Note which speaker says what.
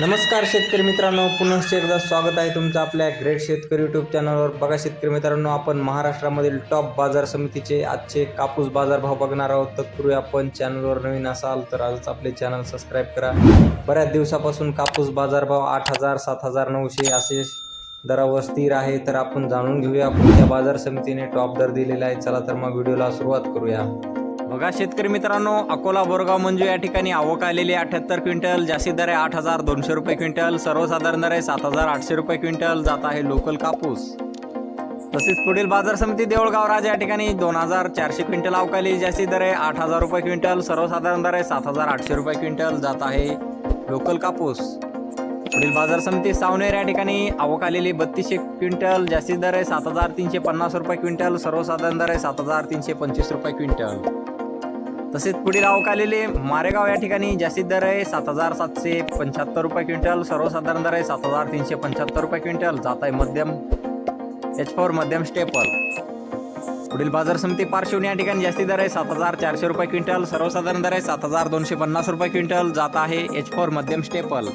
Speaker 1: नमस्कार शेतकरी मित्रांनो पुनश्च एकदा स्वागत आहे तुमचं आपल्या ग्रेट शेतकरी यूट्यूब चॅनलवर बघा शेतकरी मित्रांनो आपण महाराष्ट्रामधील टॉप बाजार समितीचे आजचे कापूस बाजार भाव बघणार आहोत. तत्पूर्वी आपण चॅनलवर नवीन असाल तर आजच आपले चॅनल सबस्क्राईब करा. बऱ्याच दिवसापासून कापूस बाजार भाव आठ हजार सात हजार नऊशे असे दरावर स्थिर आहे. तर आपण जाणून घेऊया कोणत्या बाजार समितीने टॉप दर दिलेला आहे? चला तर मग व्हिडिओला सुरुवात करूया. बघा शेतकरी मित्रांनो अकोला बोरगाव मंजू या ठिकाणी आवक आलेली अठ्याहत्तर क्विंटल जास्तीत दर आहे आठ हजार दोनशे रुपये क्विंटल सर्वसाधारण दर आहे सात हजार आठशे रुपये क्विंटल जात आहे लोकल कापूस. तसेच पुढील बाजार समिती देऊळगाव राजा या ठिकाणी दोन हजार चारशे क्विंटल अवकाली जास्तीत दर आहे आठ हजार रुपये क्विंटल सर्वसाधारण दर आहे सात हजार आठशे रुपये क्विंटल जात आहे लोकल कापूस. पुढील बाजार समिती सावनेर या ठिकाणी आवक आलेली बत्तीसशे क्विंटल जास्तीत दर आहे सात हजार तीनशे पन्नास रुपये क्विंटल सर्वसाधारण दर आहे सात हजार तीनशे पंचवीस रुपये क्विंटल. तसेच पुढील आवक आलेले मारेगाव या ठिकाणी जास्तीत दर आहे सात हजार सातशे पंच्याहत्तर रुपये क्विंटल सर्वसाधारण दर आहे सात हजार तीनशे पंच्याहत्तर रुपये क्विंटल. जात आहे मध्यम एच फोर मध्यम स्टेपल पुढील बाजार समिती पार्श्वनी या ठिकाणी जास्तीत दर आहे सात हजार चारशे रुपये क्विंटल सर्वसाधारण दर आहे सात हजार दोनशे पन्नास रुपये क्विंटल. जात आहे एच फोर मध्यम स्टेपल